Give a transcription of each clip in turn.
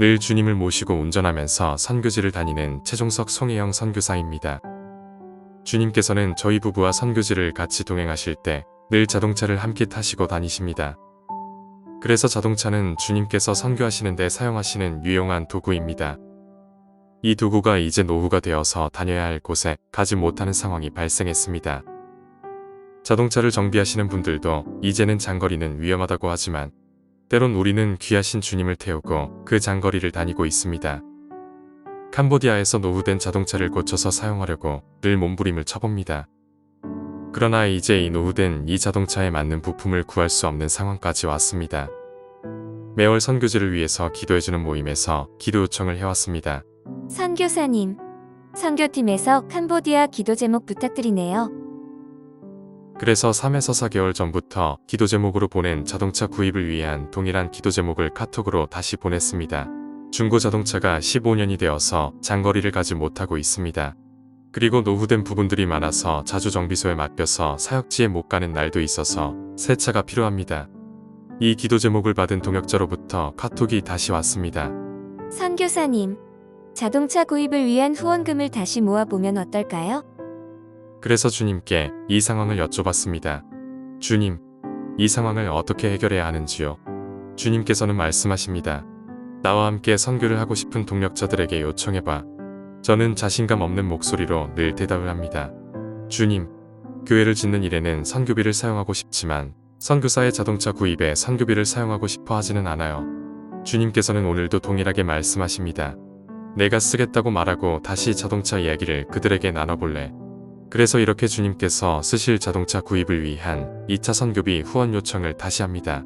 늘 주님을 모시고 운전하면서 선교지를 다니는 최종석 송혜영 선교사입니다. 주님께서는 저희 부부와 선교지를 같이 동행하실 때 늘 자동차를 함께 타시고 다니십니다. 그래서 자동차는 주님께서 선교하시는 데 사용하시는 유용한 도구입니다. 이 도구가 이제 노후가 되어서 다녀야 할 곳에 가지 못하는 상황이 발생했습니다. 자동차를 정비하시는 분들도 이제는 장거리는 위험하다고 하지만 때론 우리는 귀하신 주님을 태우고 그 장거리를 다니고 있습니다. 캄보디아에서 노후된 자동차를 고쳐서 사용하려고 늘 몸부림을 쳐봅니다. 그러나 이제 이 노후된 이 자동차에 맞는 부품을 구할 수 없는 상황까지 왔습니다. 매월 선교지를 위해서 기도해주는 모임에서 기도 요청을 해왔습니다. 선교사님, 선교팀에서 캄보디아 기도 제목 부탁드리네요. 그래서 3에서 4개월 전부터 기도 제목으로 보낸 자동차 구입을 위한 동일한 기도 제목을 카톡으로 다시 보냈습니다. 중고 자동차가 15년이 되어서 장거리를 가지 못하고 있습니다. 그리고 노후된 부분들이 많아서 자주 정비소에 맡겨서 사역지에 못 가는 날도 있어서 새 차가 필요합니다. 이 기도 제목을 받은 동역자로부터 카톡이 다시 왔습니다. 선교사님, 자동차 구입을 위한 후원금을 다시 모아보면 어떨까요? 그래서 주님께 이 상황을 여쭤봤습니다. 주님, 이 상황을 어떻게 해결해야 하는지요? 주님께서는 말씀하십니다. 나와 함께 선교를 하고 싶은 동력자들에게 요청해봐. 저는 자신감 없는 목소리로 늘 대답을 합니다. 주님, 교회를 짓는 일에는 선교비를 사용하고 싶지만 선교사의 자동차 구입에 선교비를 사용하고 싶어 하지는 않아요. 주님께서는 오늘도 동일하게 말씀하십니다. 내가 쓰겠다고 말하고 다시 자동차 이야기를 그들에게 나눠볼래. 그래서 이렇게 주님께서 쓰실 자동차 구입을 위한 2차 선교비 후원 요청을 다시 합니다.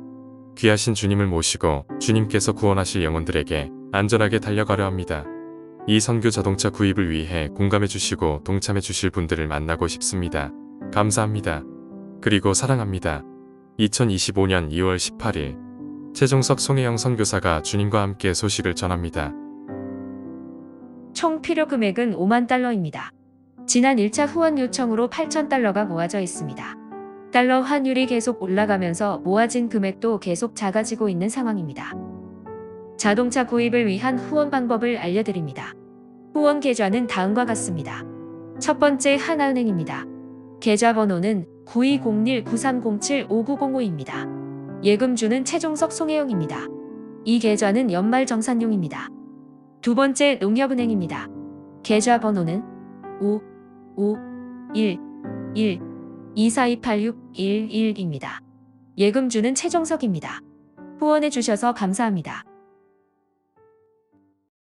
귀하신 주님을 모시고 주님께서 구원하실 영혼들에게 안전하게 달려가려 합니다. 이 선교 자동차 구입을 위해 공감해 주시고 동참해 주실 분들을 만나고 싶습니다. 감사합니다. 그리고 사랑합니다. 2025년 2월 18일 최종석 송혜영 선교사가 주님과 함께 소식을 전합니다. 총 필요 금액은 5만 달러입니다. 지난 1차 후원 요청으로 8천 달러가 모아져 있습니다. 달러 환율이 계속 올라가면서 모아진 금액도 계속 작아지고 있는 상황입니다. 자동차 구입을 위한 후원 방법을 알려드립니다. 후원 계좌는 다음과 같습니다. 첫 번째 하나은행입니다. 계좌 번호는 9201-9307-5905입니다. 예금주는 최종석 송혜영입니다. 이 계좌는 연말 정산용입니다. 두 번째 농협은행입니다. 계좌 번호는 5 5 1 1 24286 11입니다. 예금주는 최종석입니다. 후원해 주셔서 감사합니다.